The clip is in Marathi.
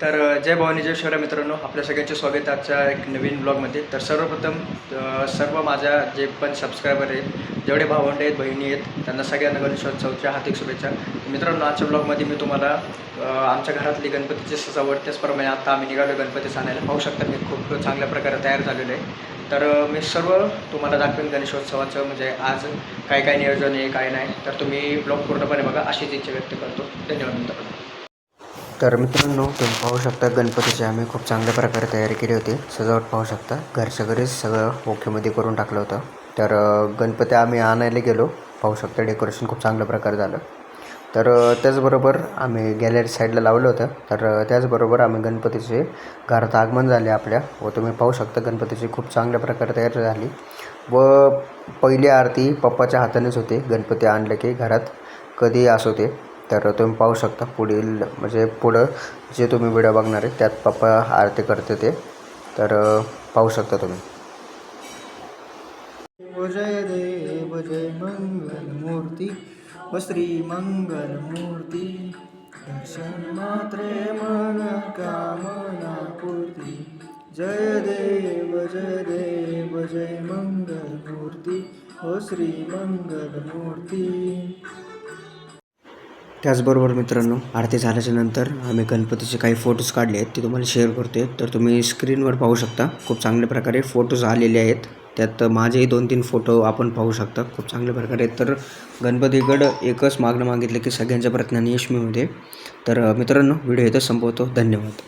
तर जय भवानी जय शिवराय मित्रांनो. आपल्या सगळ्यांचे स्वागत आजच्या एक नवीन ब्लॉगमध्ये तर सर्वप्रथम सर्व माझ्या जे पण सबस्क्रायबर आहेत जेवढे भावंड आहेत बहिणी आहेत त्यांना सगळ्यांना गणेशोत्सवच्या हार्दिक शुभेच्छा. मित्रांनो आजच्या ब्लॉगमध्ये मी तुम्हाला आमच्या घरातली गणपतीची सजावट त्याचप्रमाणे आता आम्ही निघालो गणपती आणायला. पाहू शकता मी खूप चांगल्या प्रकारे तयार झालेलो आहे. तर मी सर्व तुम्हाला दाखवेन गणेशोत्सवाचं म्हणजे आज काय काय नियोजन आहे काय नाही. तर तुम्ही ब्लॉग पूर्णपणे बघा अशीच इच्छा व्यक्त करतो. धन्यवाद मित्रांनो. तर मित्रांनो तुम्ही पाहू शकता गणपतीची आम्ही खूप चांगल्या प्रकारे तयारी केली होती. सजावट पाहू शकता. घरच्या घरीच सगळं ओकेमध्ये करून टाकलं होतं. तर गणपती आम्ही आणायला गेलो. पाहू शकता डेकोरेशन खूप चांगल्या प्रकारे झालं. तर त्याचबरोबर आम्ही गॅलरी साईडला लावलं होतं. तर त्याचबरोबर आम्ही गणपतीचे घरात आगमन झाले आपल्या व तुम्ही पाहू शकता गणपतीची खूप चांगल्या प्रकारे तयारी झाली. व पहिली आरती पप्पाच्या हातानेच होते. गणपती आणले की घरात कधी असो ते तर तुम्ही पाहू शकता पुढील म्हणजे पुढं जे तुम्ही व्हिडिओ बघणार आहे त्यात पप्पा आरती करते ते. तर पाहू शकता तुम्ही. जय देव जय मंगल मूर्ती व श्री मंगल मूर्ती. दर्शन मात्रे मन कामना पूर्ती. जय देव जय देव जय मंगल मूर्ती व श्री मंगल मूर्ती. त्याचबरोबर मित्रांनो आरती झाल्याच्यानंतर आम्ही गणपतीचे काही फोटोज काढले आहेत ते तुम्हाला शेअर करते तर तुम्ही स्क्रीनवर पाहू शकता. खूप चांगल्या प्रकारे फोटोज आलेले आहेत. त्यात माझेही दोन तीन फोटो आपण पाहू शकता. खूप चांगल्या प्रकारे तर गणपतीकडं एकच मागणं मागितलं की सगळ्यांच्या प्रयत्नाने यश मिळू दे. तर मित्रांनो व्हिडिओ इथं संपवतो. धन्यवाद.